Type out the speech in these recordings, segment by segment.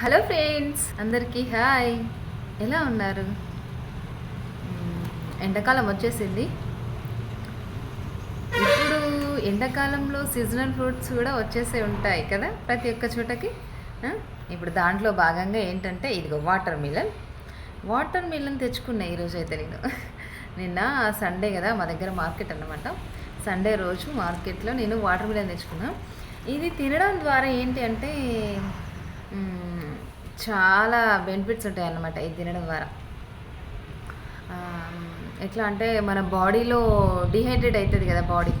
Hello friends అందరికీ hi. ఎలా ఉన్నారు? ఎండాకాలం వచ్చేసింది. ఇప్పుడు ఎండాకాలంలో సీజనల్ ఫ్రూట్స్ కూడా వచ్చేసే ఉంటాయి కదా ప్రతి ఒక్క చోటకి. ఇప్పుడు దాంట్లో భాగంగా ఏంటంటే ఇదిగో వాటర్ మిలన్ వాటర్ మిలన్ తెచ్చుకున్నా ఈరోజు అయితే నేను. నిన్న సండే కదా మా దగ్గర మార్కెట్ అన్నమాట. సండే రోజు మార్కెట్లో నేను వాటర్ మిలన్ తెచ్చుకున్నాను ఇది తినడం ద్వారా ఏంటి అంటే చాలా బెనిఫిట్స్ ఉంటాయి అన్నమాట ఇది తినడం ద్వారా. ఎట్లా అంటే మన బాడీలో డిహైడ్రేట్ అవుతుంది కదా బాడీ.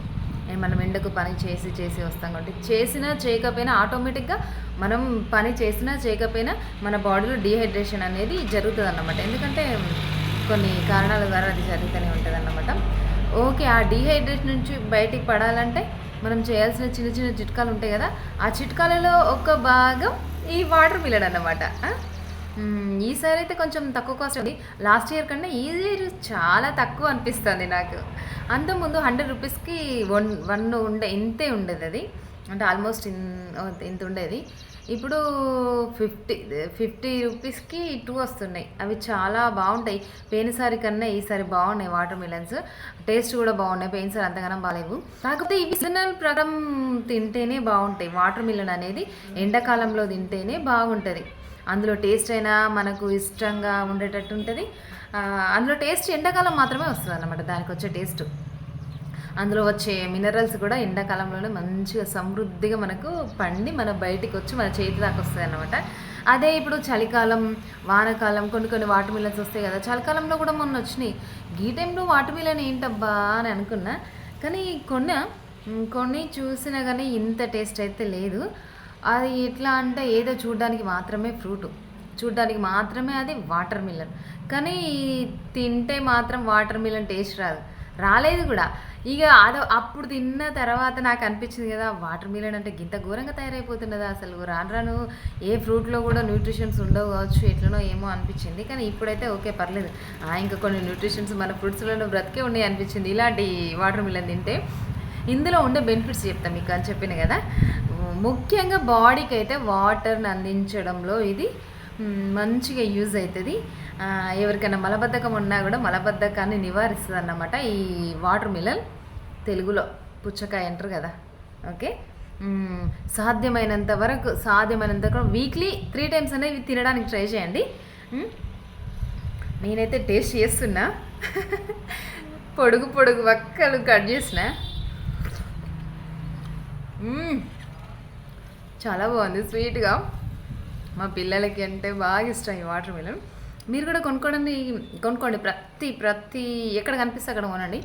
మనం ఎండకు పని చేసి చేసి వస్తాం కాబట్టి చేసినా చేయకపోయినా ఆటోమేటిక్గా మనం పని చేసినా చేయకపోయినా మన బాడీలో డిహైడ్రేషన్ అనేది జరుగుతుంది అన్నమాట ఎందుకంటే కొన్ని కారణాల ద్వారా అది జరుగుతూనే ఉంటుంది అన్నమాట ఓకే ఆ డిహైడ్రేషన్ నుంచి బయటికి పడాలంటే మనం చేయాల్సిన చిన్న చిన్న చిట్కాలు ఉంటాయి కదా. ఆ చిట్కాలలో ఒక భాగం ఈ వాటర్ మిలన్ అన్నమాట. ఈసారి అయితే కొంచెం తక్కువ కాస్ట్ ఉంది. లాస్ట్ ఇయర్ కన్నా ఈ ఇయర్ చాలా తక్కువ అనిపిస్తుంది నాకు. అంతకుముందు హండ్రెడ్ రూపీస్కి వన్ వన్ ఉండే ఇంతే ఉండేది అది. అంటే ఆల్మోస్ట్ ఇన్ ఇంత ఉండేది. ఇప్పుడు ఫిఫ్టీ ఫిఫ్టీ రూపీస్కి టూ వస్తున్నాయి. అవి చాలా బాగుంటాయి. పోయినసారి కన్నా ఈసారి బాగున్నాయి వాటర్ మిలన్స్. టేస్ట్ కూడా బాగున్నాయి. పోయినసారి అంతగానం బాగాలేవు. కాకపోతే ఇవి సీజనల్ ప్రకారం తింటేనే బాగుంటాయి. వాటర్ మిలన్ అనేది ఎండాకాలంలో తింటేనే బాగుంటుంది. అందులో టేస్ట్ అయినా మనకు ఇష్టంగా ఉండేటట్టు ఉంటుంది అందులో టేస్ట్ ఎండాకాలం మాత్రమే వస్తుంది అన్నమాట దానికి వచ్చే టేస్ట్. అందులో వచ్చే మినరల్స్ కూడా ఎండాకాలంలోనే మంచిగా సమృద్ధిగా మనకు పండి మన బయటికి వచ్చి మన చేతి దాకా వస్తాయి అన్నమాట. అదే ఇప్పుడు చలికాలం వానకాలం కొన్ని కొన్ని వాటర్ మిలన్స్ వస్తాయి కదా. చలికాలంలో కూడా మొన్న వచ్చినాయి. ఈ టైంలో వాటర్ మిలన్ ఏంటబ్బా అని అనుకున్నా. కానీ కొన్న కొన్ని చూసినా కానీ ఇంత టేస్ట్ అయితే లేదు. అది ఎట్లా అంటే ఏదో చూడడానికి మాత్రమే ఫ్రూట్ చూడడానికి మాత్రమే అది వాటర్ మిలన్ కానీ తింటే మాత్రం వాటర్ మిలన్ టేస్ట్ రాదు. రాలేదు కూడా. ఇక అదో అప్పుడు తిన్న తర్వాత నాకు అనిపించింది కదా వాటర్ మిలన్ అంటే గింత ఘోరంగా తయారైపోతున్నదా అసలు. రాను రాను ఏ ఫ్రూట్లో కూడా న్యూట్రిషన్స్ ఉండవు కావచ్చు ఎట్లనో ఏమో అనిపించింది. కానీ ఇప్పుడైతే ఓకే పర్లేదు. ఇంకా కొన్ని న్యూట్రిషన్స్ మన ఫ్రూట్స్లో బ్రతికే ఉన్నాయి అనిపించింది. ఇలాంటి వాటర్ మిలన్ తింటే ఇందులో ఉండే బెనిఫిట్స్ చెప్తాను మీకు అని చెప్పిన కదా. ముఖ్యంగా బాడీకి అయితే వాటర్ని అందించడంలో ఇది మంచిగా యూజ్ అవుతుంది. ఎవరికైనా మలబద్ధకం ఉన్నా కూడా మలబద్ధకాన్ని నివారిస్తుంది అన్నమాట ఈ వాటర్ మిలన్ తెలుగులో. పుచ్చకాయ అంటారు కదా. ఓకే? సాధ్యమైనంత వరకు సాధ్యమైనంత వరకు వీక్లీ త్రీ టైమ్స్ అనేవి తినడానికి ట్రై చేయండి. నేనైతే టేస్ట్ చేస్తున్నా. పొడుగు పొడుగు వక్కలు కట్ చేసిన. చాలా బాగుంది స్వీట్గా మా పిల్లలకి అంటే బాగా ఇష్టం ఈ వాటర్ మిలన్ మీరు కూడా కొనుక్కోండి కొనుక్కోండి. ప్రతి ప్రతి ఎక్కడ కనిపిస్తే అక్కడ కొనండి.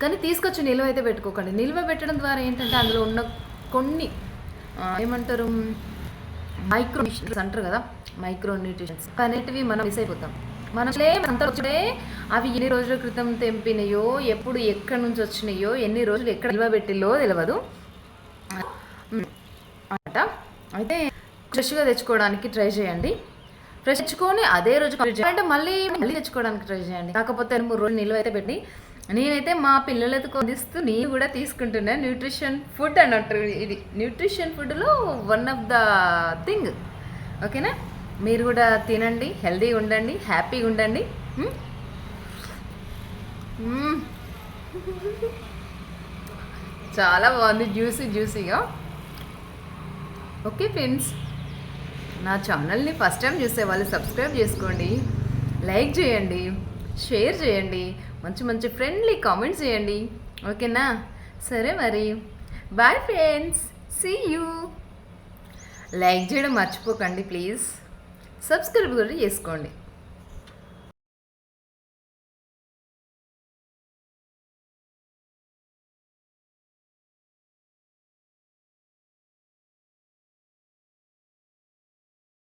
కానీ తీసుకొచ్చి నిల్వ అయితే పెట్టుకోకండి. నిల్వ పెట్టడం ద్వారా ఏంటంటే అందులో ఉన్న కొన్ని ఏమంటారు మైక్రో న్యూట్రిషన్స్ అంటారు కదా మైక్రో న్యూట్రిషన్స్. అనేటివి మనం మిస్ అయిపోతాం. మనం అంత వచ్చే అవి ఎన్ని రోజుల క్రితం తెంపినాయో ఎప్పుడు ఎక్కడి నుంచి వచ్చినాయో ఎన్ని రోజులు ఎక్కడ నిల్వ పెట్టిల్లో తెలియదు అన్నమాట. అయితే ఫ్రెష్గా తెచ్చుకోవడానికి ట్రై చేయండి. ఫ్రెష్ తెచ్చుకొని అదే రోజు అంటే మళ్ళీ మళ్ళీ తెచ్చుకోవడానికి ట్రై చేయండి. కాకపోతే రెండు మూడు రోజులు నిల్వ అయితే పెట్టి నేనైతే మా పిల్లలతో కొందిస్తూ నేను కూడా తీసుకుంటున్నా న్యూట్రిషన్ ఫుడ్ అన్నట్టు ఇది. న్యూట్రిషన్ ఫుడ్లో వన్ ఆఫ్ ద థింగ్ ఓకేనా? మీరు కూడా తినండి హెల్దీగా ఉండండి హ్యాపీగా ఉండండి. చాలా బాగుంది జ్యూసీ జ్యూసీగా ఓకే ఫ్రెండ్స్ నా ఛానల్ని ఫస్ట్ టైం చూసే వాళ్ళు సబ్స్క్రైబ్ చేసుకోండి లైక్ చేయండి షేర్ చేయండి మంచి మంచి ఫ్రెండ్లీ కామెంట్స్ చేయండి. ఓకేనా? సరే మరి. Bye friends see you like చేయడం మర్చిపోకండి ప్లీజ్. సబ్స్క్రైబ్ కూడా చేసుకోండి.